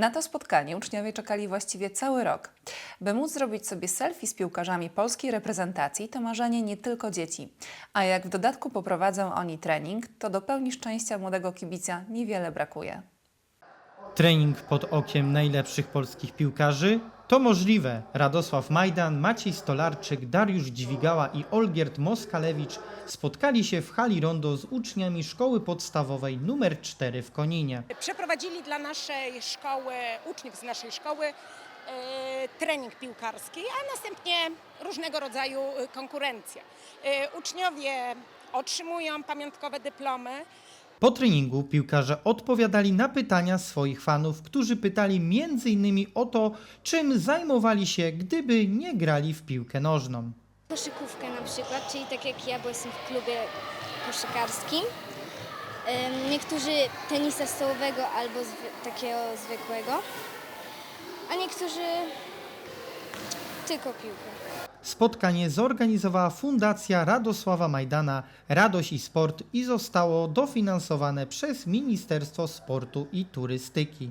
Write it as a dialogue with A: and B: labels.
A: Na to spotkanie uczniowie czekali właściwie cały rok. By móc zrobić sobie selfie z piłkarzami polskiej reprezentacji, to marzenie nie tylko dzieci. A jak w dodatku poprowadzą oni trening, to do pełni szczęścia młodego kibica niewiele brakuje.
B: Trening pod okiem najlepszych polskich piłkarzy? To możliwe. Radosław Majdan, Maciej Stolarczyk, Dariusz Dźwigała i Olgierd Moskalewicz spotkali się w hali Rondo z uczniami szkoły podstawowej nr 4 w Koninie.
C: Przeprowadzili dla naszej szkoły, uczniów z naszej szkoły e, trening piłkarski, a następnie różnego rodzaju e, konkurencje. E, Uczniowie otrzymują pamiątkowe dyplomy.
B: Po treningu piłkarze odpowiadali na pytania swoich fanów, którzy pytali m.in. o to, czym zajmowali się, gdyby nie grali w piłkę nożną.
D: koszykówkę na przykład, czyli tak jak ja, bo jestem w klubie koszykarskim. Niektórzy tenisa stołowego albo zwy- takiego zwykłego, a niektórzy tylko piłkę.
B: Spotkanie zorganizowała Fundacja Radosława Majdana Radość i Sport i zostało dofinansowane przez Ministerstwo Sportu i Turystyki.